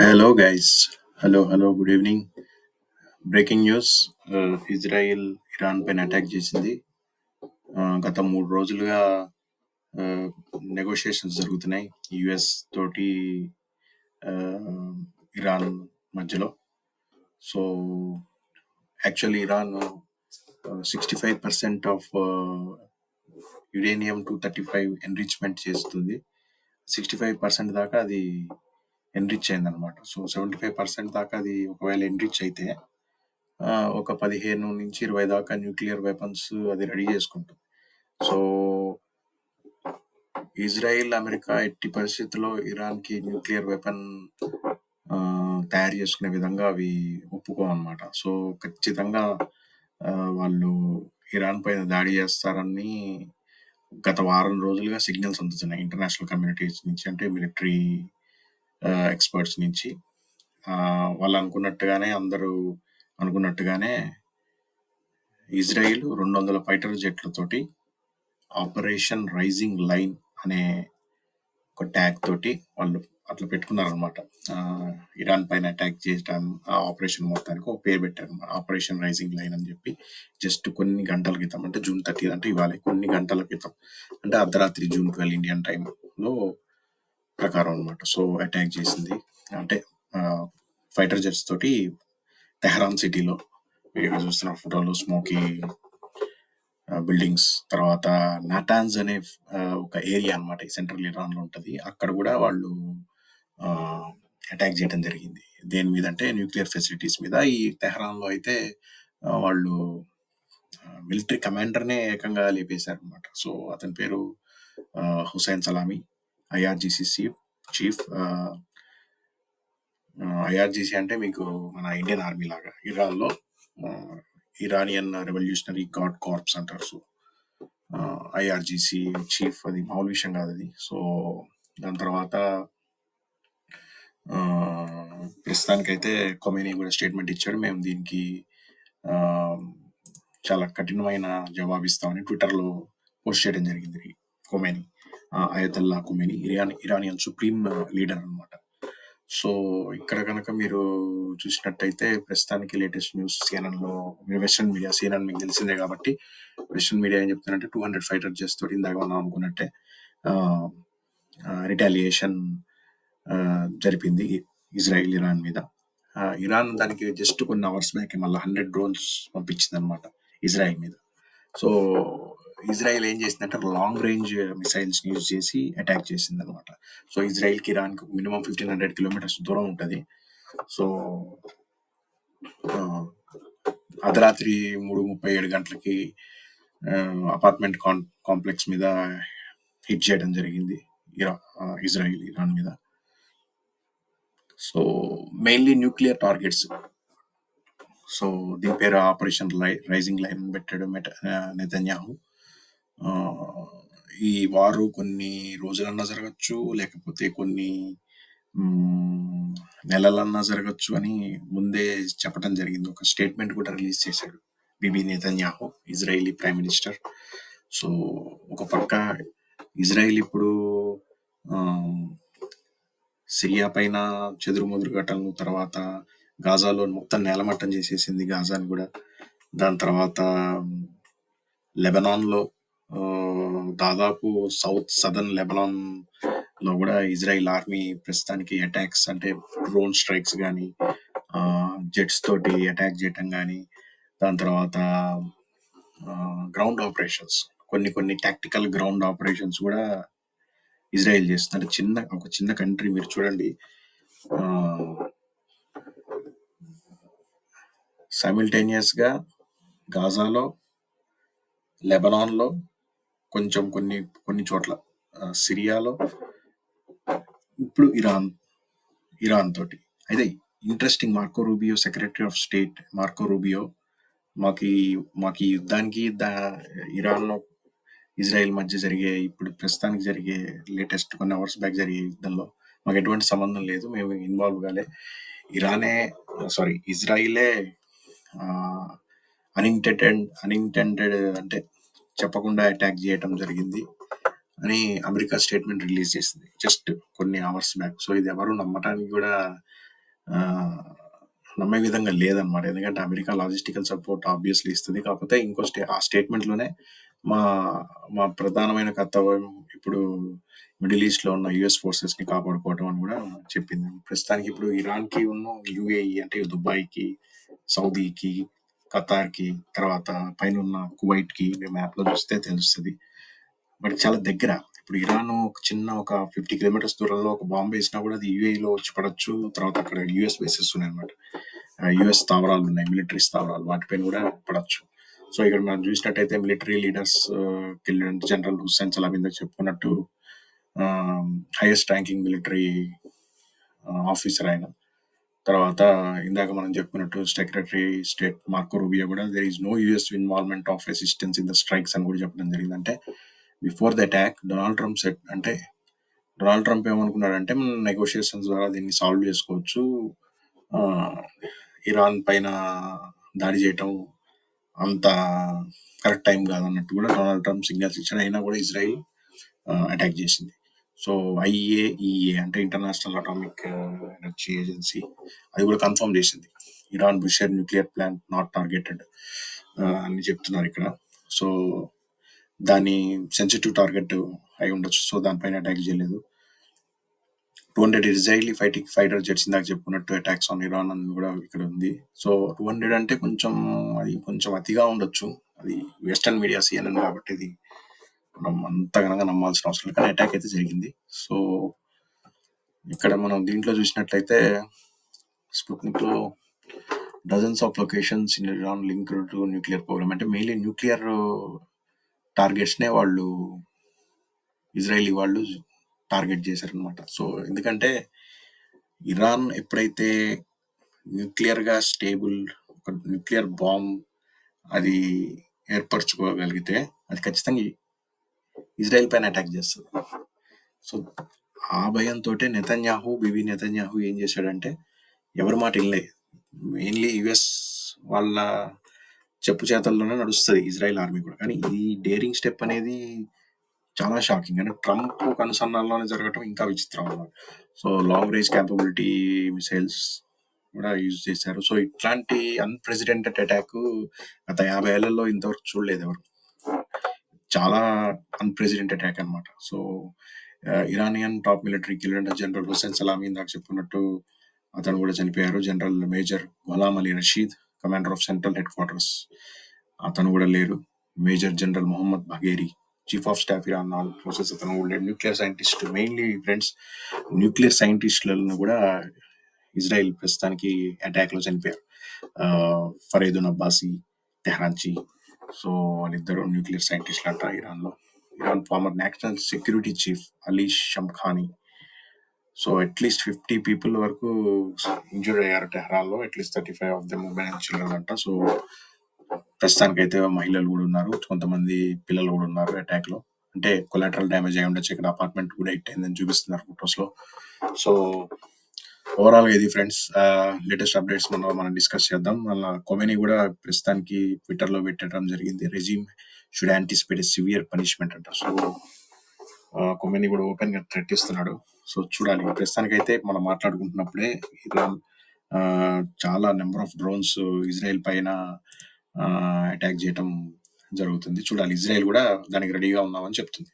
Hello guys hello hello good evening breaking news Israel Iran పైన attack చేసింది. ఆ, గత మూడు రోజులుగా నెగోషియేషన్స్ జరుగుతున్నాయి యుఎస్ తోటి ఆ, ఇరాన్ మధ్యలో. So actually Iran sixty five percent of uranium two thirty five enrichment చేస్తుంది. సిక్స్టీ ఫైవ్ పర్సెంట్ దాకా అది ఎన్రిచ్ అయింది అనమాట సో సెవెంటీ ఫైవ్ పర్సెంట్ దాకా అది ఒకవేళ ఎన్రిచ్ అయితే ఒక పదిహేను నుంచి ఇరవై దాకా న్యూక్లియర్ వెపన్స్ అది రెడీ చేసుకుంటుంది. సో ఇజ్రాయిల్ అమెరికా ఎట్టి పరిస్థితుల్లో ఇరాన్కి న్యూక్లియర్ వెపన్ తయారు చేసుకునే విధంగా అవి ఒప్పుకోమన్నమాట సో ఖచ్చితంగా వాళ్ళు ఇరాన్ పైన దాడి చేస్తారని గత వారం రోజులుగా సిగ్నల్స్ అందుతున్నాయి. ఇంటర్నేషనల్ కమ్యూనిటీస్ నుంచి అంటే మిలిటరీ ఎక్స్పర్ట్స్ నుంచి. ఆ, వాళ్ళు అనుకున్నట్టుగానే అందరూ అనుకున్నట్టుగానే ఇజ్రాయిల్ రెండు వందల ఫైటర్ జెట్లతోటి ఆపరేషన్ రైజింగ్ లైన్ అనే ఒక ట్యాగ్ తోటి వాళ్ళు అట్లా పెట్టుకున్నారనమాట ఇరాన్ పైన అటాక్ చేయడం ఆపరేషన్ మొత్తానికి ఒక పేరు పెట్టారు ఆపరేషన్ రైజింగ్ లైన్ అని చెప్పి జస్ట్ కొన్ని గంటల క్రితం అంటే జూన్ థర్టీ అంటే ఇవాళ కొన్ని గంటల క్రితం అంటే అర్ధరాత్రి జూన్ ట్వెల్వ్ ఇండియన్ టైంలో ప్రకారం అన్నమాట సో అటాక్ చేసింది. అంటే ఫైటర్ జెట్స్ తోటి తెహరాన్ సిటీలో మీరు ఇక్కడ చూస్తున్న ఫోటోలు స్మోకీ బిల్డింగ్స్ తర్వాత నాటాన్స్ అనే ఒక ఏరియా అన్నమాట. ఈ సెంట్రల్ ఇరాన్లో ఉంటది. అక్కడ కూడా వాళ్ళు అటాక్ చేయడం జరిగింది. దేని మీద అంటే న్యూక్లియర్ ఫెసిలిటీస్ మీద. ఈ తెహరాన్లో అయితే వాళ్ళు మిలిటరీ కమాండర్ నే ఏకంగా లేపేశారు అనమాట సో అతని పేరు Hussein Salami. IRGC chief chief IRGC అంటే మీకు మన ఇండియన్ ఆర్మీ లాగా. ఇరాన్లో ఇరానియన్ రెవల్యూషనరీ గాడ్ కార్ప్స్ అంటారు. సో ఐఆర్జీసీ చీఫ్ అది మామూలు విషయం కాదు అది. సో దాని తర్వాత ప్రస్తుతానికైతే కొమేని కూడా స్టేట్మెంట్ ఇచ్చాడు. మేము దీనికి చాలా కఠినమైన జవాబు ఇస్తామని పోస్ట్ చేయడం జరిగింది Khamenei Ayatollah Khamenei Iran Iranian supreme leader అనమాట సో ఇక్కడ కనుక మీరు చూసినట్టయితే ప్రస్తుతానికి లేటెస్ట్ న్యూస్ సిఎన్ఎన్లో మీడియా సీఎన్ఎన్ మీకు తెలిసిందే కాబట్టి వెస్ట్రన్ మీడియా ఏం చెప్తుందంటే టూ హండ్రెడ్ ఫైటర్ చేస్తూ ఇందాక మనం అనుకున్నట్టే రిటాలియేషన్ జరిపింది ఇజ్రాయిల్ ఇరాన్ మీద. ఇరాన్ దానికి జస్ట్ కొన్ని అవర్స్ బ్యాక్ మళ్ళీ హండ్రెడ్ డ్రోన్స్ పంపించింది అనమాట ఇజ్రాయిల్ మీద. సో ఇజ్రాయెల్ ఏం చేసిందంటే లాంగ్ రేంజ్ మిసైల్స్ యూజ్ చేసి అటాక్ చేసింది అనమాట so ఇజ్రాయెల్కి Iran minimum fifteen hundred kilometres దూరం ఉంటుంది. సో అర్ధరాత్రి మూడు ముప్పై ఏడు గంటలకి అపార్ట్మెంట్ కాంప్లెక్స్ మీద హిట్ చేయడం జరిగింది. ఇరా ఇజ్రాయిల్ ఇరాన్ మీద. So mainly nuclear targets so దీని పేరు ఆపరేషన్ రైజింగ్ లైన్ పెట్టాడు మెట- నెతన్యాహు. ఈ వారు కొన్ని రోజులన్నా జరగచ్చు లేకపోతే కొన్ని నెలలన్నా జరగచ్చు అని ముందే చెప్పడం జరిగింది. ఒక స్టేట్మెంట్ కూడా రిలీజ్ చేశాడు Bibi Netanyahu Israeli prime minister. So ఒక పక్క ఇజ్రాయిల్ ఇప్పుడు సిరియా పైన చెదురుమదురు ఘటనలు తర్వాత గాజాలో మొత్తం నేలమట్టం చేసేసింది గాజాని కూడా. దాని తర్వాత లెబనాన్లో దాదాపు సౌత్ సదర్న్ లెబనాన్లో కూడా ఇజ్రాయిల్ ఆర్మీ ప్రస్తుతానికి అటాక్స్ అంటే డ్రోన్ స్ట్రైక్స్ కానీ జెట్స్ తోటి అటాక్ చేయటం కానీ దాని తర్వాత గ్రౌండ్ ఆపరేషన్స్ కొన్ని కొన్ని టాక్టికల్ గ్రౌండ్ ఆపరేషన్స్ కూడా ఇజ్రాయెల్ చేస్తున్నారు చిన్న ఒక చిన్న కంట్రీ మీరు చూడండి. సైమిల్టేనియస్గా గాజాలో లెబనాన్లో కొంచెం కొన్ని కొన్ని చోట్ల సిరియాలో ఇప్పుడు ఇరాన్ ఇరాన్ తోటి. అయితే interesting Marco Rubio secretary of state Marco Rubio మాకు ఈ- మాకు ఈ యుద్ధానికి దా ఇరాన్ ఇజ్రాయెల్ మధ్య జరిగే ఇప్పుడు ప్రస్తుతానికి జరిగే లేటెస్ట్ కొన్ని అవర్స్ బ్యాక్ జరిగే యుద్ధంలో మాకు ఎటువంటి సంబంధం లేదు. మేము ఇన్వాల్వ్ కాలే ఇరానే సారీ ఇజ్రాయిలే అన్ఇంటెంటెడ్ అన్ఇంటెంటెడ్ అంటే చెప్పకుండా అటాక్ చేయటం జరిగింది. అని అమెరికా స్టేట్మెంట్ రిలీజ్ చేసింది. జస్ట్ కొన్ని అవర్స్ బ్యాక్ సో ఇది ఎవరు నమ్మటానికి కూడా నమ్మే విధంగా లేదన్నమాట. ఎందుకంటే అమెరికా లాజిస్టికల్ సపోర్ట్ ఆబ్వియస్‌లీ ఇస్తుంది. కాకపోతే ఇంకో స్టే ఆ స్టేట్‌మెంట్‌లోనే మా మా ప్రధానమైన కర్తవ్యం ఇప్పుడు మిడిల్ ఈస్ట్‌లో ఉన్న యూఎస్ ఫోర్సెస్‌ని కాపాడుకోవటం అని కూడా చెప్పింది. ప్రస్తుతానికి ఇప్పుడు ఇరాన్‌కి ఉన్న యూఏఈ అంటే దుబాయ్‌కి, సౌదీకి, ఖతార్‌కి తర్వాత పైనున్న కువైట్‌కి మేము మ్యాప్‌లో చూస్తే తెలుస్తుంది బట్ చాలా దగ్గర. ఇప్పుడు ఇరాన్ ఒక చిన్న ఒక 50 కిలోమీటర్స్ దూరంలో ఒక బాంబు వేసినా కూడా అది యూఏఈలో వచ్చి పడవచ్చు తర్వాత అక్కడ యూఎస్ బేసెస్ ఉన్నాయి అనమాట యుఎస్ స్థావరాలు ఉన్నాయి మిలిటరీ స్థావరాలు. వాటిపైన కూడా పడవచ్చు సో, ఇక్కడ మనం చూసినట్టయితే military leaders general Hussein Salam చెప్పుకున్నట్టు హైయెస్ట్ ర్యాంకింగ్ మిలిటరీ ఆఫీసర్ ఆయన. తర్వాత ఇందాక మనం చెప్పుకున్నట్టు సెక్రటరీ స్టేట్ మార్కో రూబియో కూడా there is no US involvement of assistance in the strikes అని కూడా చెప్పడం జరిగింది. అంటే before the attack Donald Trump set అంటే డొనాల్డ్ ట్రంప్ ఏమనుకున్నాడంటే నెగోషియేషన్స్ ద్వారా దీన్ని సాల్వ్ చేసుకోవచ్చు. ఇరాన్ పైన దాడి చేయటం అంత కరెక్ట్ టైం కాదన్నట్టు కూడా డొనాల్డ్ ట్రంప్ సిగ్నల్స్ ఇచ్చాడు. అయినా కూడా ఇజ్రాయిల్ అటాక్ చేసింది. సో, ఐఏఈఏ అంటే ఇంటర్నేషనల్ అటామిక్ ఎనర్జీ ఏజెన్సీ అది కూడా కన్ఫర్మ్ చేసింది. Iran Bushehr nuclear plant not targeted అని చెప్తున్నారు ఇక్కడ. సో, దాని సెన్సిటివ్ టార్గెట్ అయి ఉండొచ్చు. సో, దానిపైన అటాక్ చేయలేదు. Two hundred Israeli fighting fighter jets ఇందాక చెప్పుకున్నట్టు అటాక్స్ ఆన్ ఇరాన్ అని కూడా ఇక్కడ ఉంది. సో, 200 అంటే కొంచెం అది కొంచెం అతిగా ఉండొచ్చు. అది వెస్టర్న్ మీడియా సీఎన్ఎన్ కాబట్టి ఇది మనం అంత ఘనంగా నమ్మాల్సిన అవసరం లేదు. కానీ అటాక్ అయితే జరిగింది. సో, ఇక్కడ మనం దీంట్లో చూసినట్లయితే స్పుత్నిక్‌లో dozens of locations in Iran link to nuclear program అంటే మెయిన్‌లీ న్యూక్లియర్ టార్గెట్స్‌నే వాళ్ళు ఇజ్రాయలీ వాళ్ళు టార్గెట్ చేశారనమాట. సో, ఎందుకంటే ఇరాన్ ఎప్పుడైతే న్యూక్లియర్‌గా స్టేబుల్ ఒక న్యూక్లియర్ బాంబ్ అది ఏర్పరచుకోగలిగితే అది ఖచ్చితంగా ఇజ్రాయెల్ పైన అటాక్ చేస్తుంది సో, ఆ భయంతో నెతన్యాహు, బిబి నెతన్యాహు ఏం చేశాడంటే ఎవరి మాట ఇల్లే మెయిన్‌లీ యుఎస్ వాళ్ళ చెప్పు చేతల్లోనే నడుస్తుంది ఇజ్రాయెల్ ఆర్మీ కూడా. కానీ ఈ డేరింగ్ స్టెప్ అనేది చాలా షాకింగ్. అంటే ట్రంప్ కనుసన్నాల్లోనే జరగటం ఇంకా విచిత్రం అన్నమాట. So, long range capability missiles కూడా యూజ్ చేశారు. సో, ఇట్లాంటి అన్‌ప్రెసిడెంటెడ్ అటాక్ గత 50 ఏళ్ళలో ఇంతవరకు చూడలేదు ఎవరు. చాలా అన్ప్రెసిడెంట్ అటాక్ అన్నమాట. So, Iranian top military killer general Hussein Salami ఇందాక చెప్పుకున్నట్టు అతను కూడా చనిపోయారు. General major Gholam Ali Rashid commander of central headquarters అతను కూడా లేరు. Major general Mohammad Bagheri chief of staff Iran all forces అతను కూడా nuclear scientist mainly friends nuclear సైంటిస్ట్‌లను కూడా ఇజ్రాయెల్ ప్రస్తుతానికి అటాక్‌లో చనిపోయారు. ఆహ్, ఫరీదున్ అబ్బాసీ, తెహ్రాన్‌చి సో, వాళ్ళిద్దరు న్యూక్లియర్ సైంటిస్ట్‌లంట ఇరాన్‌లో. Iran former national security chief Ali Shamkhani so, at least 50 people వరకు ఇంజూర్ అయ్యారు టెహ్రాన్‌లో. At least 35 of them women and children అంట. సో, ప్రస్తుతానికైతే మహిళలు కూడా ఉన్నారు. కొంతమంది పిల్లలు కూడా ఉన్నారు అటాక్‌లో. అంటే కొలాటరల్ డ్యామేజ్ అయ్యి ఉండొచ్చు. ఇక్కడ అపార్ట్మెంట్ కూడా హిట్ అయిందని చూపిస్తున్నారు ఫొటోస్లో సో, ఓవరాల్‌గా ఇది ఫ్రెండ్స్ లేటెస్ట్ అప్డేట్స్ మనం మనం డిస్కస్ చేద్దాం. మళ్ళా కొమెనీ కూడా ప్రస్తుతానికి ట్విట్టర్లో పెట్టడం జరిగింది. Regime should anticipate severe punishment అంట. సో, కొమెని కొమెనీ కూడా ఓపెన్‌గా థ్రెట్ ఇస్తున్నాడు. సో, చూడాలి. ప్రస్తుతానికి అయితే మనం మాట్లాడుకుంటున్నప్పుడే ఇరాన్ చాలా నెంబర్ ఆఫ్ డ్రోన్స్ ఇజ్రాయెల్ పైన అటాక్ చేయటం జరుగుతుంది. చూడాలి. ఇజ్రాయెల్ కూడా దానికి రెడీగా ఉన్నామని చెప్తుంది.